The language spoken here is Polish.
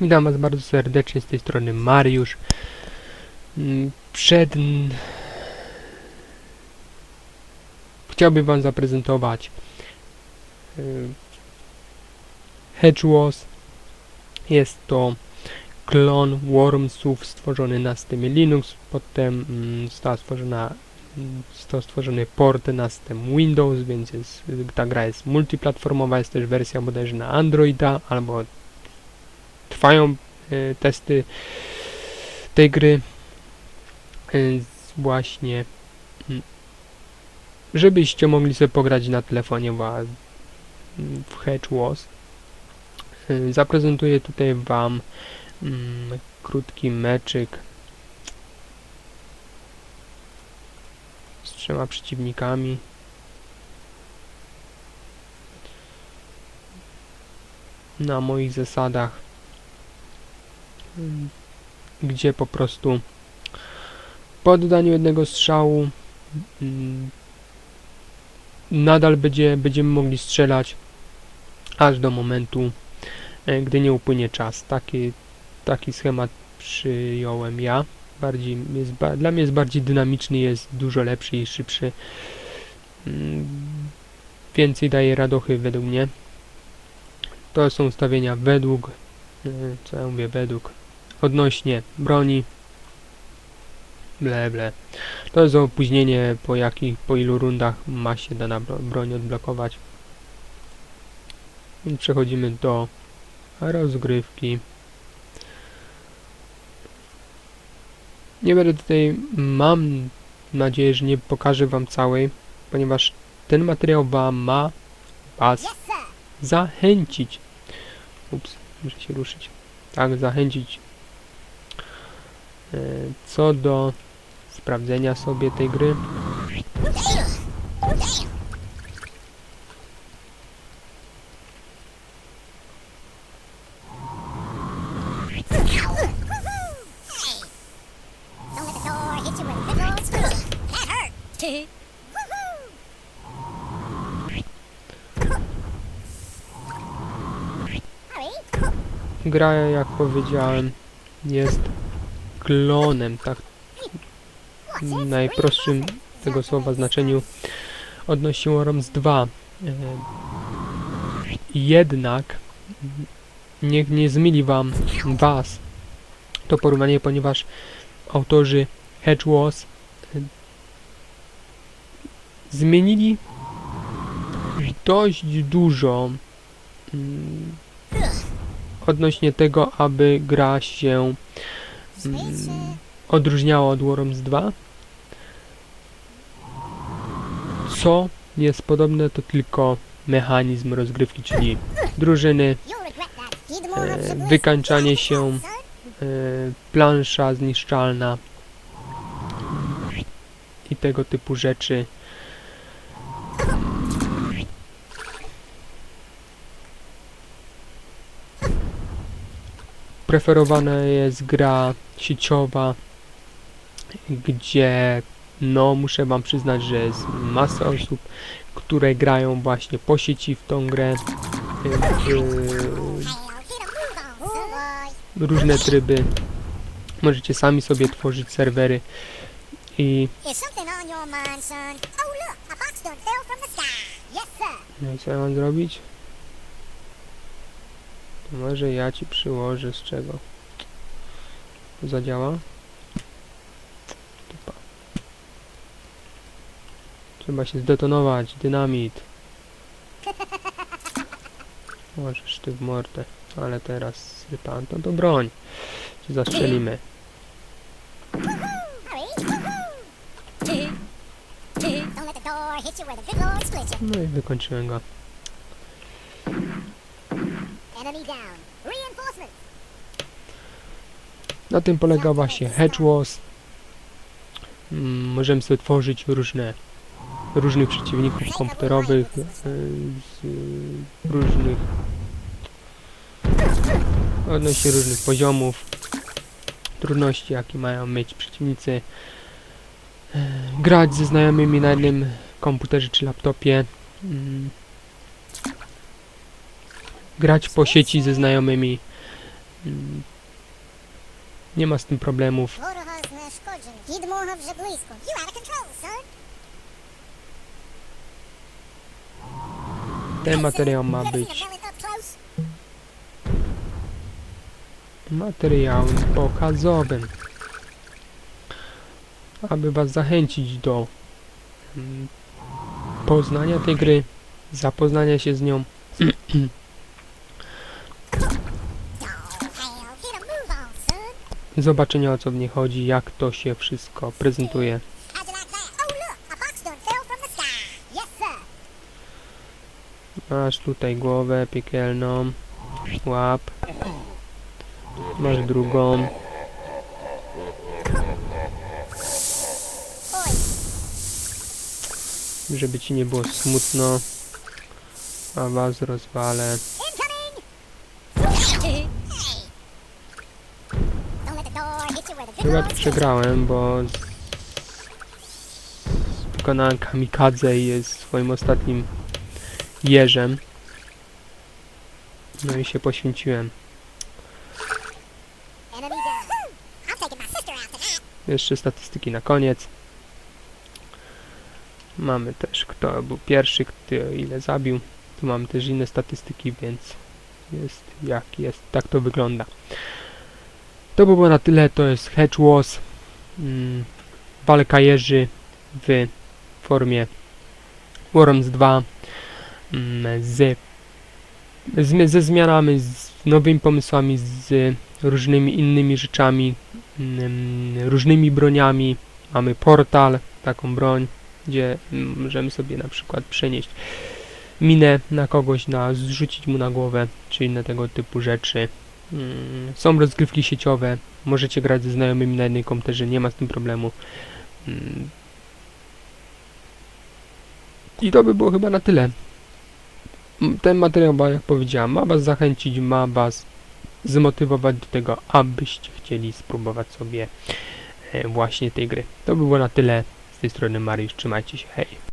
Witam Was bardzo serdecznie z tej strony Mariusz. Mm, Przed... Chciałbym Wam zaprezentować y, Hedge Wars. Jest to klon Wormsów stworzony na systemie Linux. Potem mm, została stworzona mm, został stworzony port na system Windows, więc jest, ta gra jest multiplatformowa. Jest też wersja bodajże na Androida albo trwają e, testy tej gry e, właśnie mm, żebyście mogli sobie pograć na telefonie w Hedge Wars. E, Zaprezentuję tutaj wam mm, krótki meczyk z trzema przeciwnikami. Na moich zasadach gdzie po prostu po oddaniu jednego strzału mm, nadal będzie, będziemy mogli strzelać aż do momentu, e, gdy nie upłynie czas. Taki, taki schemat przyjąłem ja. Bardziej jest, dla mnie jest bardziej dynamiczny, jest dużo lepszy i szybszy. Mm, Więcej daje radochy według mnie. To są ustawienia według, e, co ja mówię, według odnośnie broni. Ble, ble. To jest opóźnienie, po jakich, po ilu rundach ma się dana bro broń odblokować. I przechodzimy do rozgrywki. Nie będę tutaj, mam nadzieję, że nie pokażę wam całej, ponieważ ten materiał wam ma was zachęcić. Ups, muszę się ruszyć. Tak, zachęcić co do sprawdzenia sobie tej gry. Gra, jak powiedziałem, jest klonem, tak w najprostszym tego słowa znaczeniu odnosi Worms 2. E, Jednak niech nie zmyli wam was to porównanie, ponieważ autorzy Hedge Wars e, zmienili dość dużo mm, odnośnie tego, aby gra się mm, odróżniała od Worms 2. Co jest podobne, to tylko mechanizm rozgrywki, czyli drużyny, e, wykańczanie się, e, plansza zniszczalna i tego typu rzeczy. Preferowana jest gra sieciowa, gdzie no muszę wam przyznać, że jest masa osób, które grają właśnie po sieci w tą grę. boy. różne tryby. Możecie sami sobie tworzyć serwery i no i co ja mam zrobić? Może ja ci przyłożę z czego. To zadziała? Dupa. Trzeba się zdetonować, dynamit. Możesz ty w mordę, ale teraz sypan, to broń. Się zastrzelimy. No i wykończyłem go. Na tym polega właśnie Hedge Wars. Mm, Możemy sobie tworzyć różne różnych przeciwników komputerowych e, z e, różnych odnośnie różnych poziomów trudności jakie mają mieć przeciwnicy E, grać ze znajomymi na jednym komputerze czy laptopie. Mm, grać po sieci ze znajomymi. Nie ma z tym problemów. Ten materiał ma być. Materiałem pokazowym. Aby was zachęcić do mm, poznania tej gry, zapoznania się z nią. zobaczenia o co w niej chodzi, jak to się wszystko prezentuje. Masz tutaj głowę piekielną, łap, masz drugą, żeby ci nie było smutno, a was rozwalę. Chyba przegrałem, bo z... wykonałem kamikadze i jest swoim ostatnim jeżem. No i się poświęciłem. Jeszcze statystyki na koniec. Mamy też kto był pierwszy, kto ile zabił. Tu mamy też inne statystyki, więc jest jak jest. Tak to wygląda. To by było na tyle. To jest Hedge Wars. Mm, walka jeży w formie Worms 2 mm, z, z, ze zmianami, z nowymi pomysłami, z różnymi innymi rzeczami, mm, różnymi broniami. Mamy portal, taką broń, gdzie mm, możemy sobie na przykład przenieść minę na kogoś, na zrzucić mu na głowę, czy inne tego typu rzeczy. Mm, Są rozgrywki sieciowe, możecie grać ze znajomymi na jednej komputerze, nie ma z tym problemu. Mm. I to by było chyba na tyle. Mm, Ten materiał, ma, jak powiedziałem, ma was zachęcić, ma was zmotywować do tego, abyście chcieli spróbować sobie e, właśnie tej gry. To by było na tyle. Z tej strony Mariusz, trzymajcie się, hej.